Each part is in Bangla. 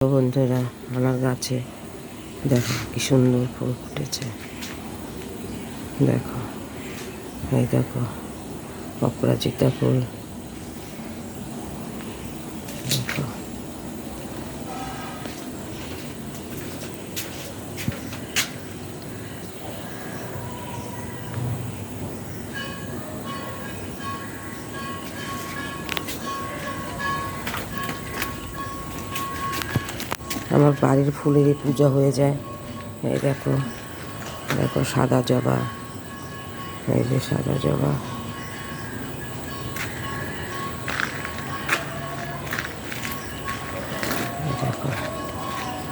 বন্ধুরা আমার গাছে দেখো কি সুন্দর ফুল ফুটেছে। দেখো এই দেখো অপরাজিতা ফুল। আমার বাড়ির ফুলেরই পূজা হয়ে যায়। এই দেখো দেখো সাদা জবা। এই যে সাদা জবা। দেখো,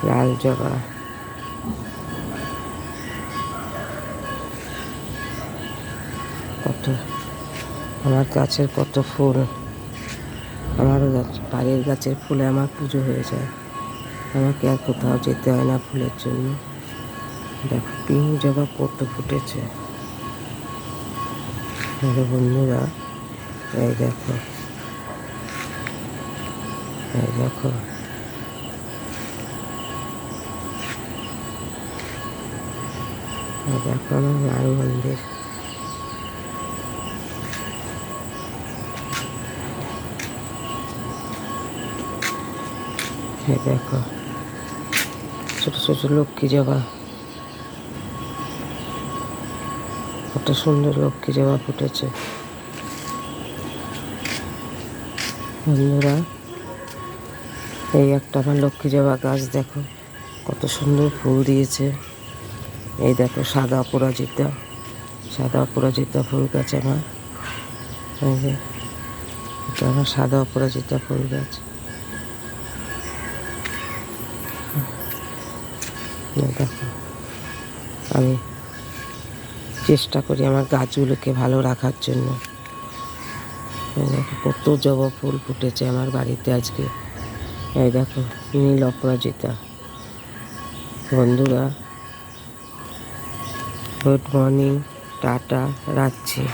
লাল জবা। কত, আমার গাছের কত ফুল। আমারও গাছ, বাড়ির গাছের ফুলে আমার পুজো হয়ে যায়। আমাকে আর কোথাও যেতে হয় না ফুলের জন্য। দেখো, পিঙ্ক জবা কত ফুটেছে। আরে বন্ধুরা, এই দেখো। এই দেখো। দেখো আমার মার মন্দির। দেখো। ছোট ছোট লক্ষ্মী জবা কত সুন্দর লক্ষ্মী জবা ফুটেছে। বন্ধুরা, এই একটা আমার লক্ষ্মী জবা গাছ দেখো, কত সুন্দর ফুল দিয়েছে। এই দেখো সাদা অপরাজিতা সাদা অপরাজিতা ফুল গাছ আমার। এই যে, এটা আমার সাদা অপরাজিতা ফুল গাছ। এই দেখো। আমি চেষ্টা করি আমার গাছগুলোকে ভালো রাখার জন্য। কত জবা ফুল ফুটেছে আমার বাড়িতে আজকে। এই দেখো, নীল অপরাজিতা। বন্ধুরা, গুড মর্নিং, টাটা, রাখছি।